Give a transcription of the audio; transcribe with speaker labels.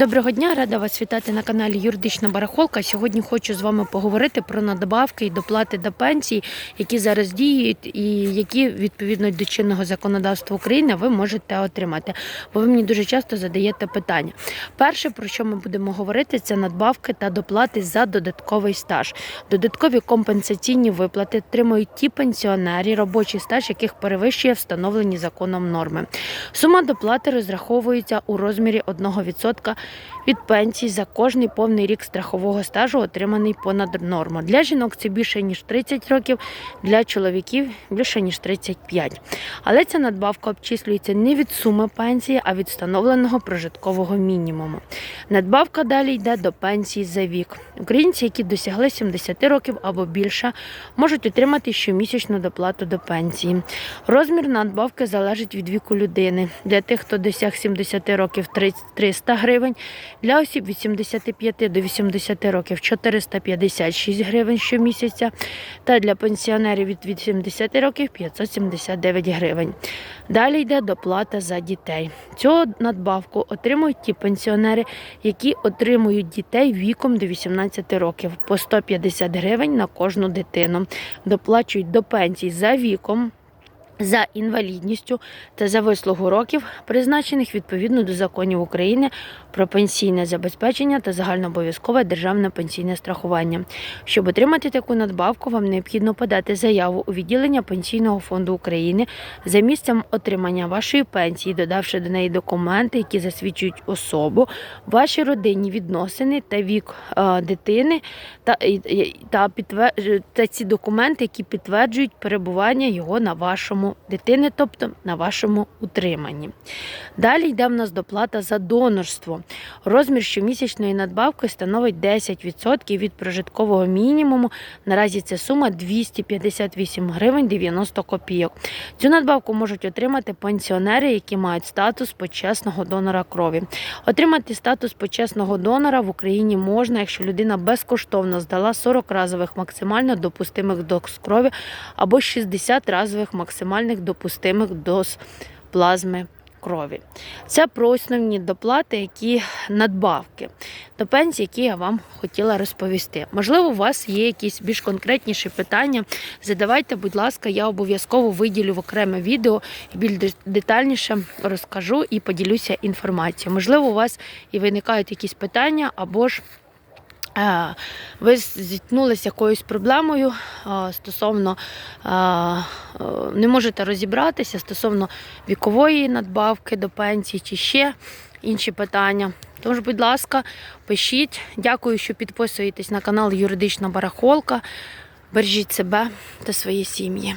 Speaker 1: Доброго дня, рада вас вітати на каналі Юридична Барахолка. Сьогодні хочу з вами поговорити про надбавки і доплати до пенсій, які зараз діють, і які відповідно до чинного законодавства України ви можете отримати. Бо ви мені дуже часто задаєте питання. Перше, про що ми будемо говорити, це надбавки та доплати за додатковий стаж. Додаткові компенсаційні виплати отримують ті пенсіонери, робочий стаж, яких перевищує встановлені законом норми. Сума доплати розраховується у розмірі 1% від пенсії за кожний повний рік страхового стажу, отриманий понад норму. Для жінок це більше ніж 30 років, для чоловіків більше ніж 35. Але ця надбавка обчислюється не від суми пенсії, а від встановленого прожиткового мінімуму. Надбавка далі йде до пенсії за вік. Українці, які досягли 70 років або більше, можуть отримати щомісячну доплату до пенсії. Розмір надбавки залежить від віку людини. Для тих, хто досяг 70 років 300 гривень, для осіб від 75 до 80 років 456 гривень щомісяця, та для пенсіонерів від 80 років 579 гривень. Далі йде доплата за дітей. Цю надбавку отримують ті пенсіонери, які отримують дітей віком до 18 років по 150 гривень на кожну дитину. Доплачують до пенсій за віком. За інвалідністю та за вислугу років, призначених відповідно до законів України про пенсійне забезпечення та загальнообов'язкове державне пенсійне страхування. Щоб отримати таку надбавку, вам необхідно подати заяву у відділення Пенсійного фонду України за місцем отримання вашої пенсії, додавши до неї документи, які засвідчують особу, ваші родинні відносини та вік е, дитини, та, та, підтвер- та ці документи, які підтверджують перебування його на вашому дитини, тобто на вашому утриманні. Далі йде в нас доплата за донорство. Розмір щомісячної надбавки становить 10% від прожиткового мінімуму. Наразі ця сума 258 гривень 90 копійок. Цю надбавку можуть отримати пенсіонери, які мають статус почесного донора крові. Отримати статус почесного донора в Україні можна, якщо людина безкоштовно здала 40 разових максимально допустимих доз крові або 60 разових максимальних допустимих доз плазми крові. Це про основні доплати, які надбавки до пенсії, які я вам хотіла розповісти. Можливо, у вас є якісь більш конкретніші питання. Задавайте, будь ласка, я обов'язково виділю в окреме відео більш детальніше розкажу і поділюся інформацією. Можливо, у вас і виникають якісь питання або ж. Е, Ви зіткнулися якоюсь проблемою е, стосовно е, не можете розібратися стосовно вікової надбавки до пенсії чи ще інші питання. Тож, будь ласка, пишіть. Дякую, що підписуєтесь на канал Юридична Барахолка. Бережіть себе та свої сім'ї.